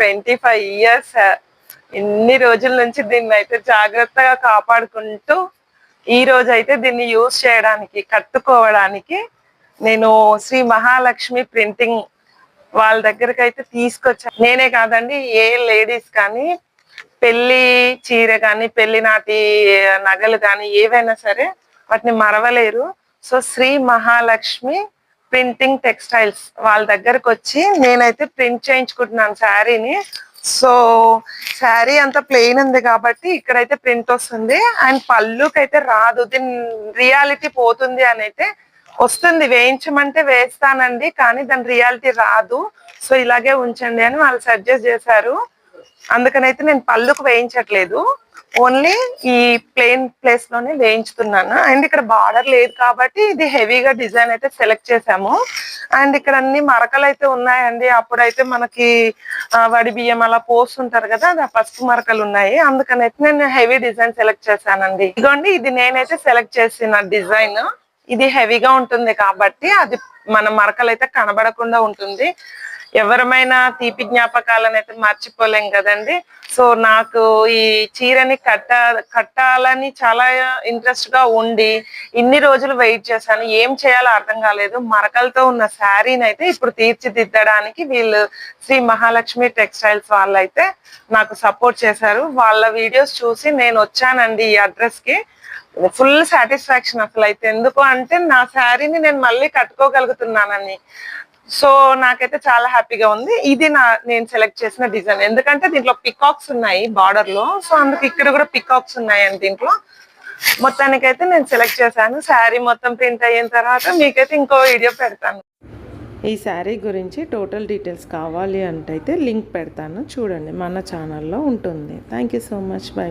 Twenty five years ఎన్ని రోజుల నుంచి దీన్ని అయితే జాగ్రత్తగా కాపాడుకుంటూ ఈ రోజు అయితే దీన్ని యూజ్ చేయడానికి కట్టుకోవడానికి నేను శ్రీ మహాలక్ష్మి ప్రింటింగ్ వాళ్ళ దగ్గరికి అయితే తీసుకొచ్చాను నేనే కాదండి ఏ లేడీస్ కానీ పెళ్ళి చీర కానీ పెళ్ళి నాటి నగలు కానీ ఏవైనా సరే వాటిని మరవలేరు. So Shri Mahalakshmi printing textiles వాళ్ళ దగ్గరకు వచ్చి నేనైతే ప్రింట్ చేయించుకుంటున్నాను శారీని. సో శారీ అంత ప్లెయిన్ ఉంది కాబట్టి ఇక్కడైతే ప్రింట్ వస్తుంది. అండ్ పళ్ళుకైతే రాదు. దీని రియాలిటీ పోతుంది అని అయితే వస్తుంది. వేయించమంటే వేస్తానండి కానీ దాని రియాలిటీ రాదు. సో ఇలాగే ఉంచండి అని వాళ్ళు సజెస్ట్ చేశారు. అందుకనైతే నేను పళ్ళుకు వేయించట్లేదు. ఓన్లీ ఈ ప్లెయిన్ ప్లేస్లోనే వేయించుతున్నాను. అండ్ ఇక్కడ బార్డర్ లేదు కాబట్టి ఇది హెవీగా డిజైన్ అయితే సెలెక్ట్ చేసాము. అండ్ ఇక్కడ అన్ని మరకలు అయితే ఉన్నాయండి. అప్పుడైతే మనకి వడి బియ్యం అలా పోస్తుంటారు కదా అది పసుపు మరకలు ఉన్నాయి. అందుకనైతే నేను హెవీ డిజైన్ సెలెక్ట్ చేశానండి. ఇదిగోండి ఇది నేనైతే సెలెక్ట్ చేసిన డిజైన్ ఇది హెవీగా ఉంటుంది కాబట్టి అది మన మరకలు అయితే కనబడకుండా ఉంటుంది. ఎవరమైనా తీపి జ్ఞాపకాలను అయితే మర్చిపోలేం కదండి. సో నాకు ఈ చీరని కట్ట కట్టాలని చాలా ఇంట్రెస్ట్గా ఉండి ఇన్ని రోజులు వెయిట్ చేశాను. ఏం చేయాలో అర్థం కాలేదు. మరకలతో ఉన్న శారీని అయితే ఇప్పుడు తీర్చిదిద్దడానికి వీళ్ళు శ్రీ మహాలక్ష్మి టెక్స్టైల్స్ వాళ్ళైతే నాకు సపోర్ట్ చేశారు. వాళ్ళ వీడియోస్ చూసి నేను వచ్చానండి ఈ అడ్రస్కి ఫుల్ సాటిస్ఫాక్షన్ అసలు అయితే ఎందుకు అంటే నా శారీని నేను మళ్ళీ కట్టుకోగలుగుతున్నానని. సో నాకైతే చాలా హ్యాపీగా ఉంది. ఇది నా నేను సెలెక్ట్ చేసిన డిజైన్. ఎందుకంటే దీంట్లో పికాక్స్ ఉన్నాయి బార్డర్లో. సో అందుకు ఇక్కడ కూడా పికాక్స్ ఉన్నాయండి దీంట్లో. మొత్తానికైతే నేను సెలెక్ట్ చేశాను. శారీ మొత్తం ప్రింట్ అయిన తర్వాత మీకైతే ఇంకో వీడియో పెడతాను. ఈ శారీ గురించి టోటల్ డీటెయిల్స్ కావాలి అంటే అయితే లింక్ పెడతాను. చూడండి మన ఛానల్లో ఉంటుంది. Thank you so much bye